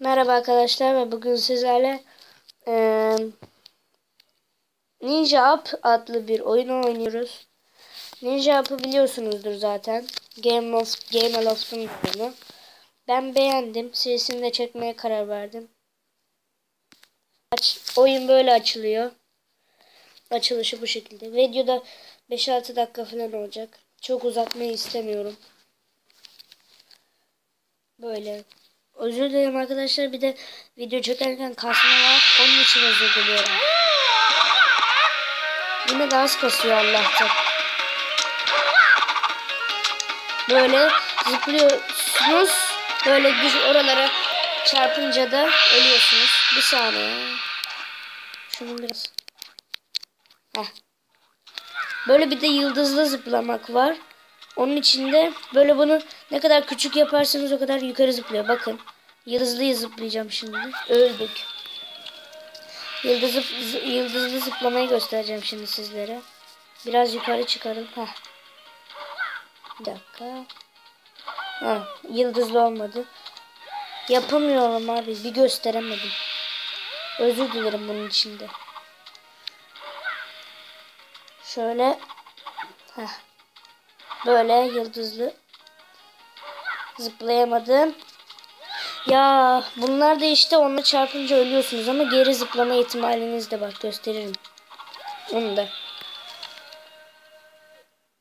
Merhaba arkadaşlar ve bugün sizlerle eee, Ninja Up adlı bir oyunu oynuyoruz. Ninja Up'ı biliyorsunuzdur zaten. Game of Game Loft'un oyunu. Ben beğendim. Serisini de çekmeye karar verdim. Aç, oyun böyle açılıyor. Açılışı bu şekilde. Videoda 5-6 dakika falan olacak. Çok uzatmayı istemiyorum. Böyle. Özür dilerim arkadaşlar. Bir de video çekerken kasma var. Onun için özür diliyorum. Yine de az kasıyor Allah'tan. Böyle zıplıyorsunuz. Böyle güç oralara çarpınca da ölüyorsunuz. Bir saniye. Şunu biraz. Heh. Böyle bir de yıldızlı zıplamak var. Onun içinde böyle bunu ne kadar küçük yaparsanız o kadar yukarı zıplıyor. Bakın. Yıldızlı zıplayacağım şimdi. Öldük. Yıldızlı, yıldızlı zıplamayı göstereceğim şimdi sizlere. Biraz yukarı çıkarın. Heh. Bir dakika. Ha, yıldızlı olmadı. Yapamıyorum abi. Bir gösteremedim. Özür dilerim bunun içinde. Şöyle. Heh. Böyle yıldızlı. Zıplayamadım. Ya bunlar da işte onunla çarpınca ölüyorsunuz ama geri zıplama ihtimaliniz de var. Gösteririm. Onu da.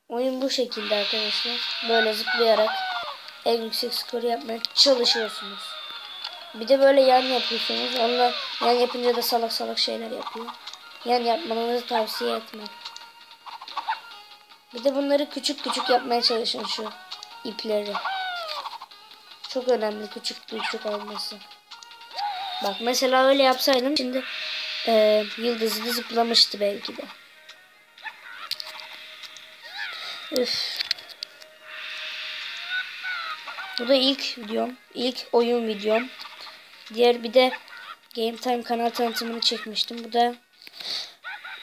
Oyun bu şekilde arkadaşlar. Böyle zıplayarak en yüksek skoru yapmaya çalışıyorsunuz. Bir de böyle yan yapıyorsunuz. Onunla yan yapınca da salak salak şeyler yapıyor. Yan yapmanızı tavsiye etmem. Bir de bunları küçük küçük yapmaya çalışın şu ipleri. Çok önemli küçük küçük olması. Bak mesela öyle yapsaydım şimdi e, yıldızlı zıplamıştı belki de. Üf. Bu da ilk videom. ilk oyun videom. Diğer bir de Game Time kanal tanıtımını çekmiştim. Bu da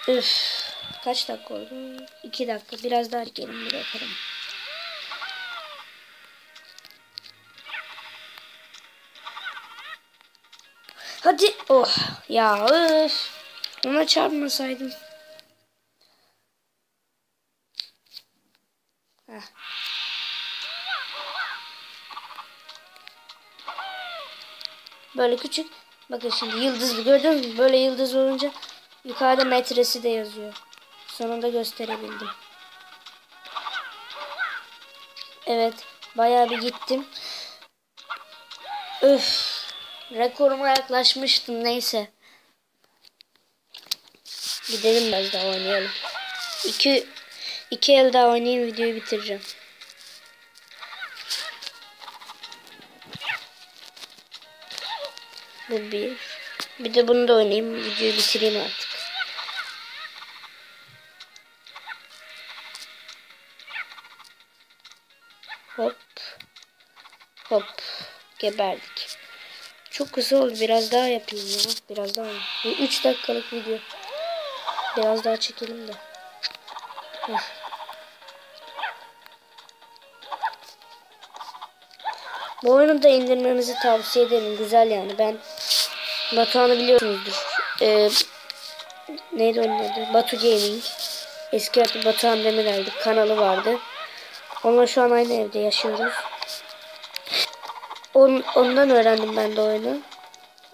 üf. Kaç dakika oldu? 2 dakika. Biraz daha bir bakalım. Hadi. Oh. Ya öf. Ona çarpmasaydım. Heh. Böyle küçük. Bakın şimdi yıldızlı gördün mü? Böyle yıldız olunca yukarıda metresi de yazıyor. Sonunda gösterebildim. Evet. Bayağı bir gittim. Öf. Rekoruma yaklaşmıştım. Neyse. Gidelim biraz daha oynayalım. İki, iki el daha oynayayım videoyu bitireceğim. Bu bir. Bir de bunu da oynayayım. Videoyu bitireyim artık. Hop. Geberdik. Çok kısa oldu. Biraz daha yapayım ya. Biraz daha. Bu 3 dakikalık video. Biraz daha çekelim de. Heh. Bu oyunu da indirmemizi tavsiye ederim. Güzel yani. Ben Batuhan'ı biliyorsunuzdur. Ee, neydi onun adı? Batu Gaming. Eski adı Batuhan Demirel'di. Kanalı vardı. Onunla şu an aynı evde yaşıyoruz. On, ondan öğrendim ben de oyunu.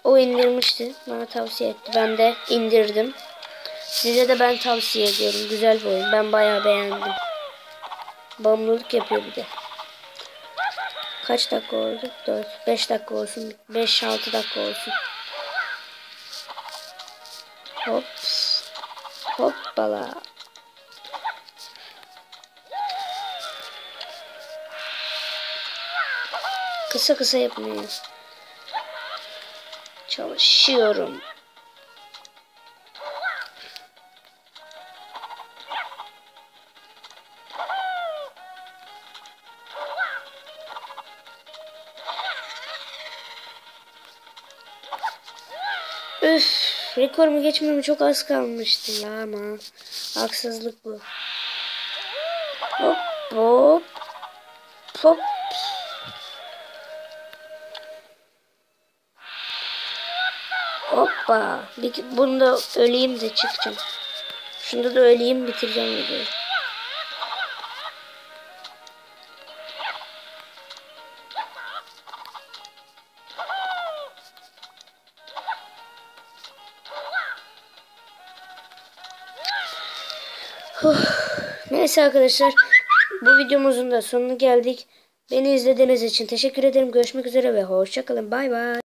O indirmişti. Bana tavsiye etti. Ben de indirdim. Size de ben tavsiye ediyorum. Güzel bir oyun. Ben bayağı beğendim. Bağımlılık yapıyor bir de. Kaç dakika oldu? 4. 5 dakika olsun. 5-6 dakika olsun. Hop. Hoppala. Kısa kısa yapmıyor. Çalışıyorum. Üf, rekorumu geçmeme çok az kalmıştı ya ama haksızlık bu. Hop hop hop. Hoppa. Bir, bunda öleyim de çıkacağım. Şunda da öleyim bitireceğim videoyu. Neyse arkadaşlar bu videomuzun da sonuna geldik. Beni izlediğiniz için teşekkür ederim. Görüşmek üzere ve hoşçakalın. Bay bay.